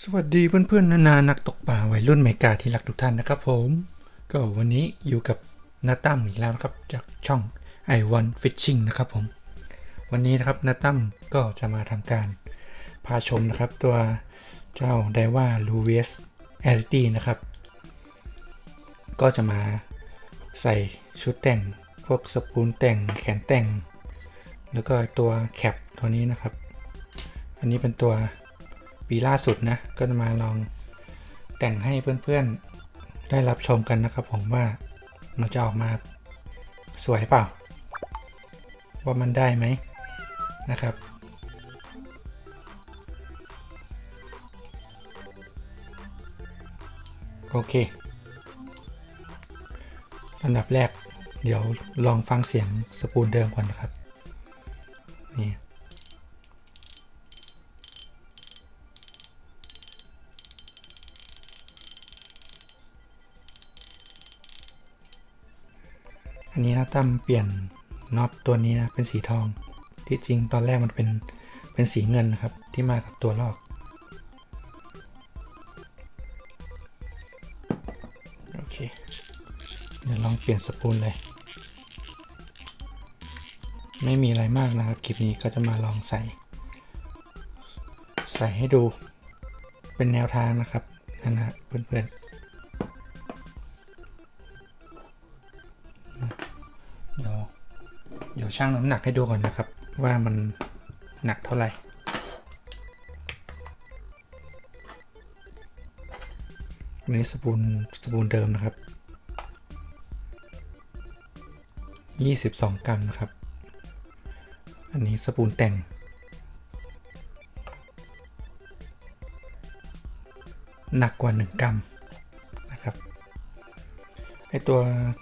สวัสดีเพื่อนๆนานานักตกปลาวัยรุ่นเมกาที่รักทุกท่านนะครับผม ก็วันนี้อยู่กับนาตั้มอีกแล้วนะครับ จากช่อง i w a n Fishing นะครับผม วันนี้นะครับนาตั้มก็จะมาทำการพาชมนะครับ ตัวเจ้าไดว่าลูเวสแอริตี้นะครับ ก็จะมาใส่ชุดแต่งพวกสปูนแต่งแขนแต่ง แล้วก็ตัวแคปตัวนี้นะครับ อันนี้เป็นตัว ปีล่าสุดนะ ก็จะมาลองแต่งให้เพื่อนๆ ได้รับชมกันนะครับผมว่ามันจะออกมาสวยเปล่า ว่ามันได้ไหมนะครับโอเคอันดับแรก เดี๋ยวลองฟังเสียงสปูนเดิมก่อนนะครับ นี่ อันนี้นะตั้มเปลี่ยนน็อตตัวนี้นะเป็นสีทอง ที่จริงตอนแรกมันเป็นเป็นสีเงินนะครับที่มากับตัวลอกโอเคเดี๋ยวลองเปลี่ยนสปูลเลย ไม่มีอะไรมากนะครับคลิปนี้ก็จะมาลองใส่ ใส่ให้ดูเป็นแนวทางนะครับนั่นนะเพื่อนๆ ชั่งน้ำหนักให้ดูก่อนนะครับ ว่ามันหนักเท่าไหร่อันนี้สปูนสปูนเดิมนะครับ 22 กรัมนะครับ อันนี้สปูนแต่ง หนักกว่า 1 กรัมนะครับ ไอตัว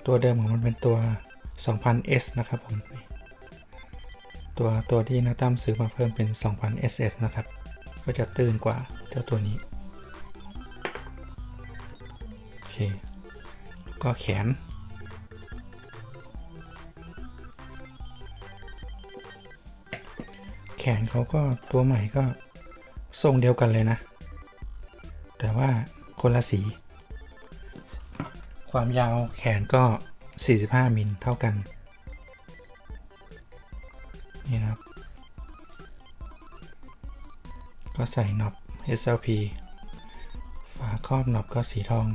ตัวเดิมของมันเป็นตัว 2000S นะครับผม ตัวตัวที่นาตั้มซื้อมาเพิ่มเป็น 2000 SS นะครับ ก็จะตื่นกว่าเจ้าตัวนี้ โอเค ก็แขน แขนเขาก็ตัวใหม่ก็ทรงเดียวกันเลยนะ แต่ว่าคนละสี ความยาวแขนก็ 45 มิลเท่ากัน นี่นะครับ ก็ใส่น็อป SLP ฝาครอบน็อปก็สีทอง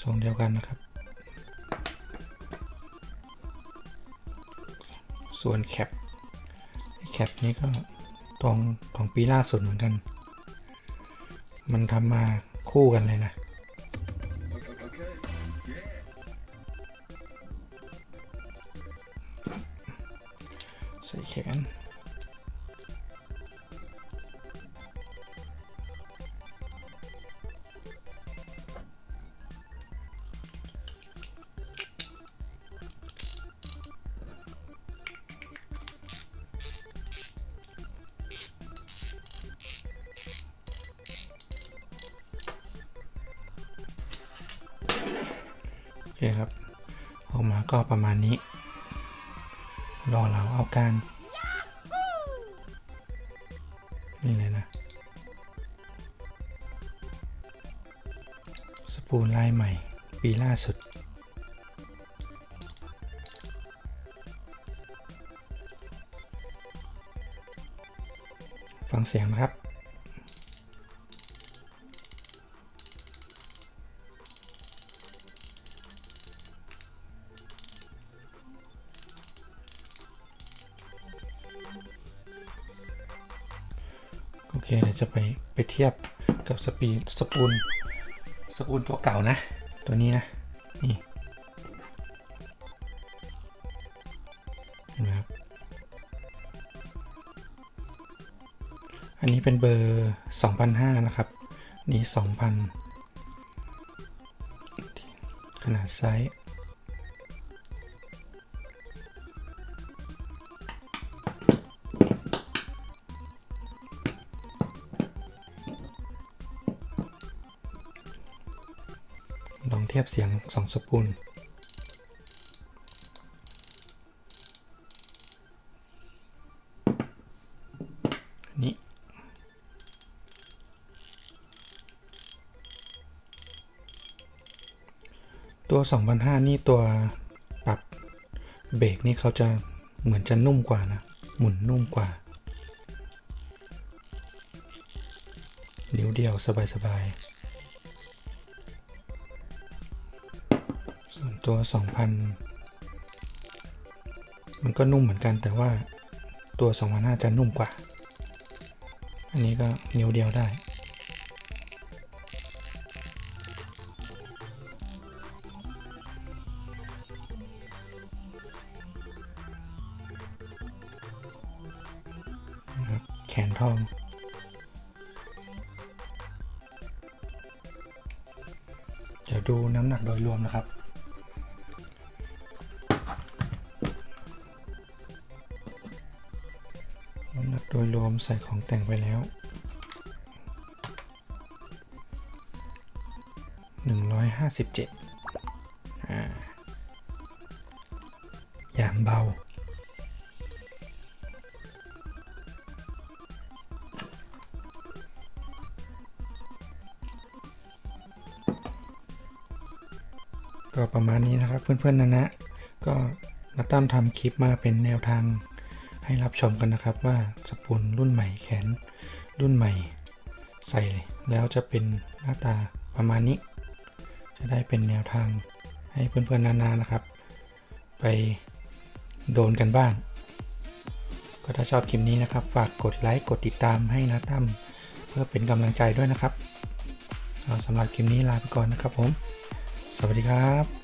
ทรงเดียวกันนะครับ ส่วนแคปแคปนี้ก็ตรงของปีล่าสุดเหมือนกัน มันทำมาคู่กันเลยนะ ขนโอเคครับออกมาก็ประมาณนี้ รอเราเอาการ ปูนลายใหม่ ปีล่าสุด ฟังเสียงนะครับโอเคเดี๋ยวจะไปไปเทียบกับสปีสปูน สกูนตัวเก่านะ ตัวนี้นะ นี่นะครับ อันนี้เป็นเบอร์2005นะครับ นี่ 2000 ขนาดไซส์ ลองเทียบเสียงสองสปูนนี่ตัว 2005 นี่ตัวปรับเบรกนี่เขาจะเหมือนจะนุ่มกว่านะ หมุนนุ่มกว่า นิ้วเดียวสบายๆ ตัว 2,000 มันก็นุ่มเหมือนกันแต่ว่าตัว2,500จะนุ่มกว่า อันนี้ก็นิ้วเดียวได้นะครับแขนทองเดี๋ยวดูน้ำหนักโดยรวมนะครับ โดยรวมใส่ของแต่งไปแล้ว 157อ่าอย่างเบาก็ประมาณนี้นะครับเพื่อนๆนะนะ ก็มาตั้มทำคลิปมาเป็นแนวทาง ให้รับชมกันนะครับว่าสปูนรุ่นใหม่แขนรุ่นใหม่ใส่แล้วจะเป็นหน้าตาประมาณนี้ จะได้เป็นแนวทางให้เพื่อนๆนานานะครับ ไปโดนกันบ้าง ก็ถ้าชอบคลิปนี้นะครับ ฝากกดไลค์กดติดตามให้นะตั้มเพื่อเป็นกำลังใจด้วยนะครับสำหรับคลิปนี้ลาไปก่อนนะครับผม สวัสดีครับ